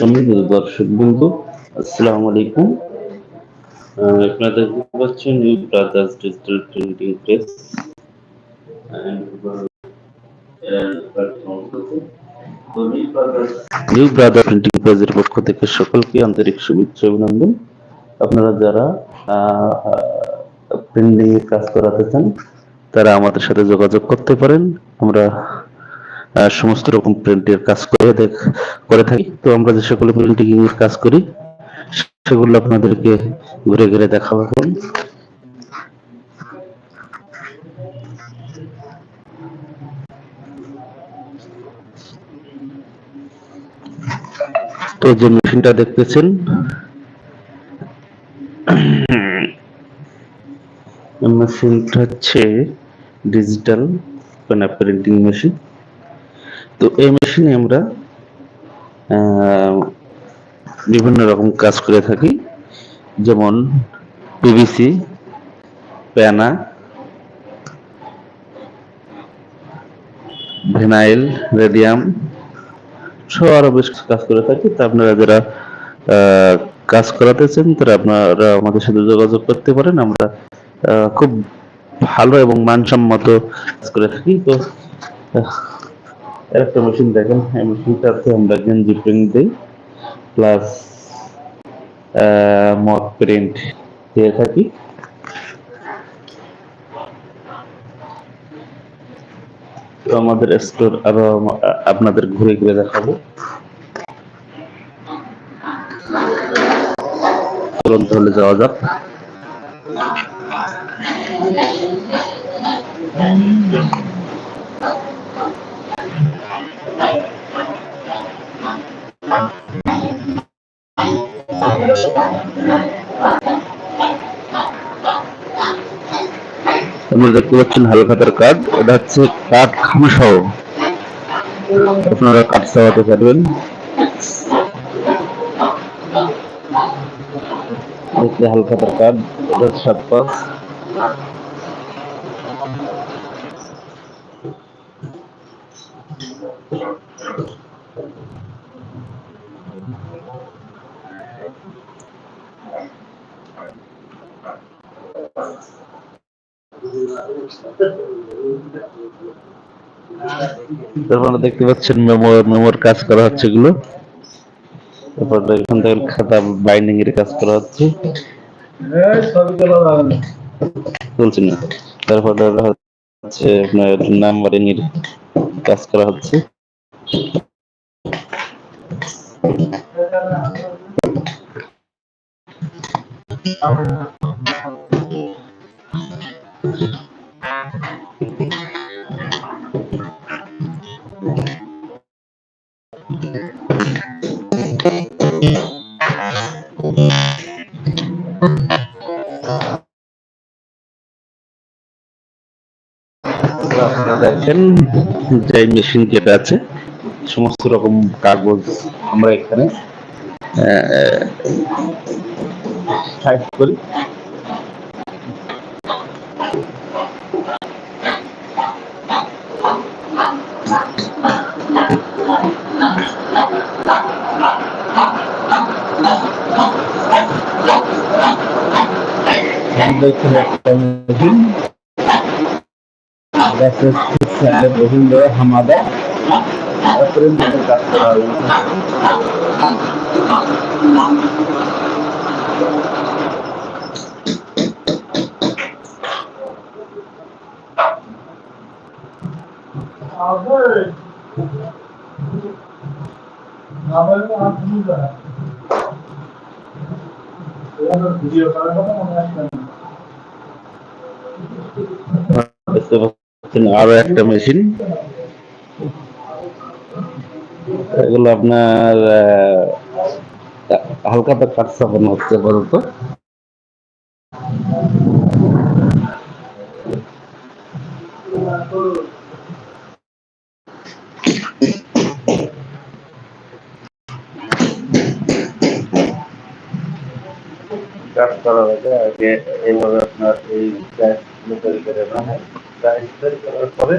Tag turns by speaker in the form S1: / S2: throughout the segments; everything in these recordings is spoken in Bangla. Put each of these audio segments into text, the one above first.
S1: দর্শক বন্ধু, আসসালামু আলাইকুম। আপনারা দেখতে পাচ্ছেন brothers digital printing press new brother printing প্রেসের পক্ষ থেকে সকলকে আন্তরিক শুভেচ্ছা অভিনন্দন। আপনারা যারা প্রিন্টিং এর কাজ করাতে চান, তারা আমাদের সাথে যোগাযোগ করতে পারেন। আমরা সমস্ত রকম প্রিন্টের কাজ করে দেখ, করে থাকি। তো আমরা যে সকল প্রিন্টিং এর কাজ করি, সেগুলো আপনাদেরকে ঘুরে ঘুরে দেখাবো এখন। তো যে মেশিনটা দেখতেছেন, মেশিনটা হচ্ছে ডিজিটাল প্রিন্টিং মেশিন তো এই মেশিনে আমরা বিভিন্ন রকম কাজ করে থাকি। যেমন পিভিসি প্যানা ভেনাইল রেডিয়াম সহ আরও বেশ কিছু কাজ করে থাকি। তা আপনারা যারা কাজ করাতে চান তারা আপনারা আমাদের সাথে যোগাযোগ করতে পারেন। আমরা খুব ভালো এবং মানসম্মত কাজ করে থাকি। তো একটা মেশিন দেখেন, এই মেশিনটাতে আমরা গেঞ্জি প্রিন্ট দিই প্লাস মক প্রিন্ট দিয়ে থাকি। তো আমাদের স্টোর আরও, আপনাদের ঘুরে ঘুরে দেখাবো। চলুন তাহলে যাওয়া যাক। আপনারা দেখতে পাচ্ছেন হালখাতার কার্ড। এটা হচ্ছে কাঠ খামা সহ আপনারা কাঠ চাওয়াতে পারবেন। হালখাতার কার্ড সাত পাঁচ। তারপরে দেখতে পাচ্ছেন মেমো, মেমোর কাজ করা হচ্ছে এগুলো। তারপর এখান থেকে খাতা বাইন্ডিং এর কাজ করা হচ্ছে। চলছে না। তারপরে হচ্ছে আপনার নাম্বারিং এর কাজ করা হচ্ছে। দেখেন যে মেশিন যেটা আছে সমস্ত রকম কাগজ আমরা এখানে টাইপ করি। একটা মেশিন রবীন্দ্র হামাদা প্রিন্টের কাজ করা হবে দেখতে পাচ্ছেন আরও একটা মেশিন। এগুলো আপনার হালকাতে কাঠ চাপানো হচ্ছে আপাতত। কাজ করা হয়েছে আগে এইভাবে আপনার এই গ্যাসগুলো তৈরি করে নেওয়া হয় তৈরি করার পরে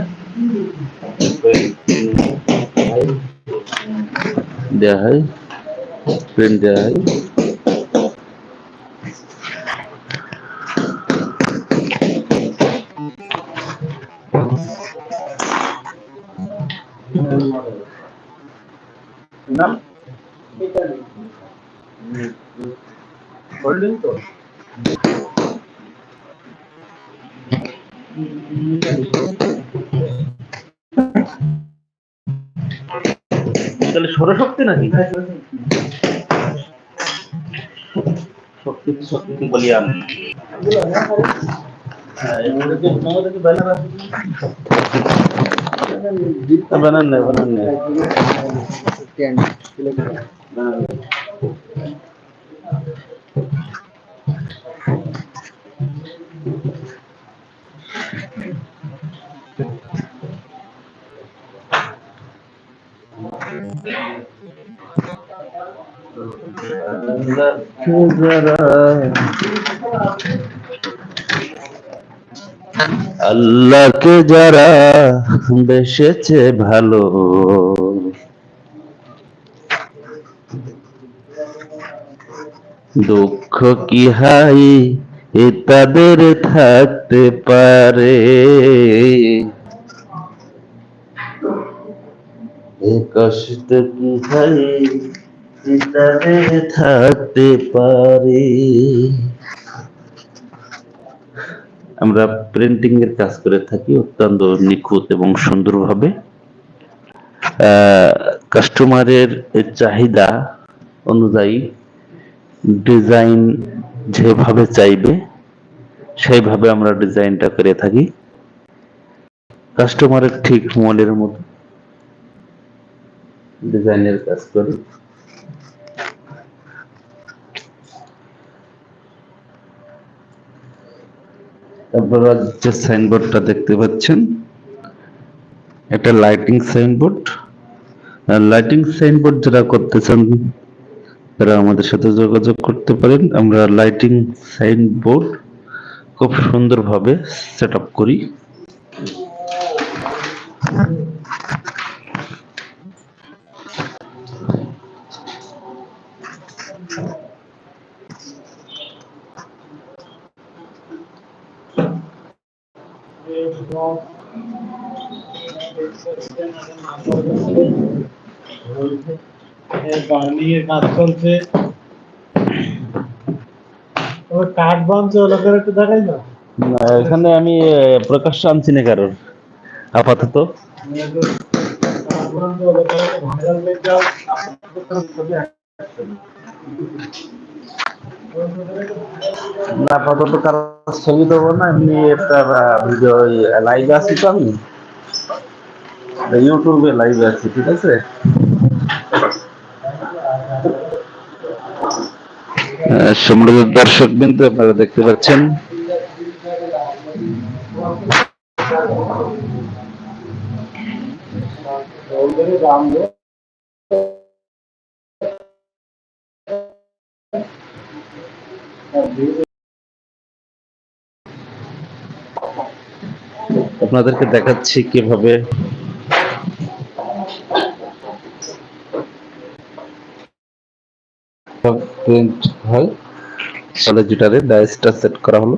S1: দেওয়া হয় প্রিন্ট দেওয়া হয়।
S2: নাম? হোল্ডিং তো।
S1: তাহলে সৌরশক্তি নাকি? শক্তি শক্তি বলি আমি?
S2: হ্যাঁ এগুলো যে আমাদের যে ব্যানার আছে।
S1: বানান না বানান না আল্লাহকে যারা বেসেছে ভালো দুঃখ কি হাই এ তাদের থাকতে পারে? কষ্ট কি হাই এ থাকতে পারে। আমরা প্রিন্টিং এর কাজ করে থাকি অত্যন্ত নিখুঁত এবং সুন্দরভাবে। কাস্টমারের চাহিদা অনুযায়ী ডিজাইন যেভাবে চাইবে, সেইভাবে আমরা ডিজাইনটা করে থাকি। কাস্টমারের ঠিক মনের মতো ডিজাইনের কাজ করি। আপনারা যে সাইনবোর্ডটা দেখতে পাচ্ছেন, একটা লাইটিং সাইনবোর্ড লাইটিং সাইনবোর্ড যারা করতে চান তারা আমাদের সাথে যোগাযোগ করতে পারেন। আমরা লাইটিং সাইনবোর্ড খুব সুন্দরভাবে সেট আপ করি।
S2: দেখাই না,
S1: এখানে আমি প্রকাশ আনছি না কারোর আপাতত ছবি দেবো না, এমনি একটা ভিডিও লাইভে আছি তো আমি। ইউটিউবে লাইভে আছি ঠিক আছে? সম্মানিত দর্শক বিন্দু আপনারা দেখতে পাচ্ছেন। আপনাদেরকে দেখাচ্ছি কীভাবে প্রিন্ট হয়। সলিজিটারে ডাইসটা সেট করা হলো।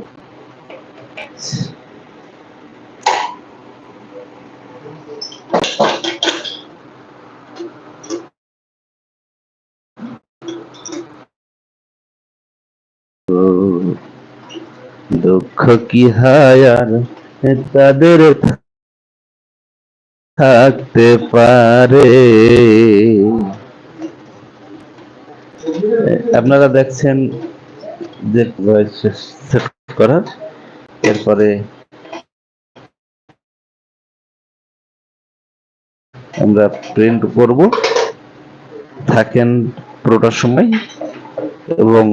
S1: দুঃখ কি হয় আর তাদের থাকতে পারে? আপনারা দেখছেন যে এরপরে আমরা প্রিন্ট করব। থাকেন পুরোটার সময় এবং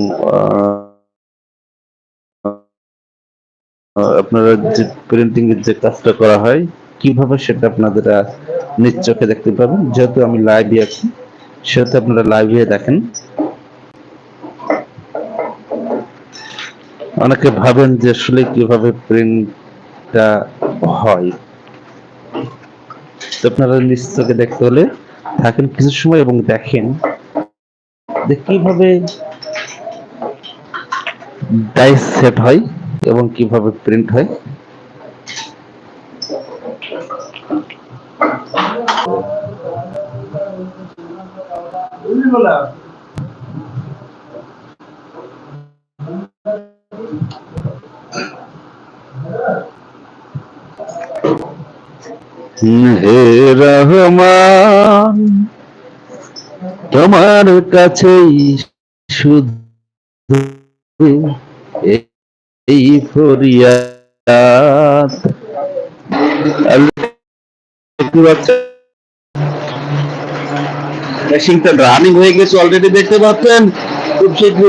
S1: আপনারা যে প্রিন্টিং এর যে কাজটা করা হয়, কীভাবে সেটা আপনারা নিজ চোখে দেখতে পাবেন। যেহেতু আমি লাইভে আছি, সেহেতু আপনারা লাইভে দেখেন। অনেকে ভাবেন যে আসলে কীভাবে প্রিন্টটা হয়। তো আপনারা নিজ দেখতে হলে থাকেন কিছু সময় এবং দেখেন যে কীভাবে ডাইস সেট হয় এবং কীভাবে প্রিন্ট হয়। হে রহমান তোমার কাছেই শুধু এই রানিং হয়ে গেছে অলরেডি দেখতে পাচ্ছেন? খুব এই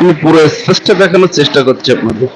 S1: আমি পুরো স্পষ্ট দেখানোর চেষ্টা করছি আপনাদের।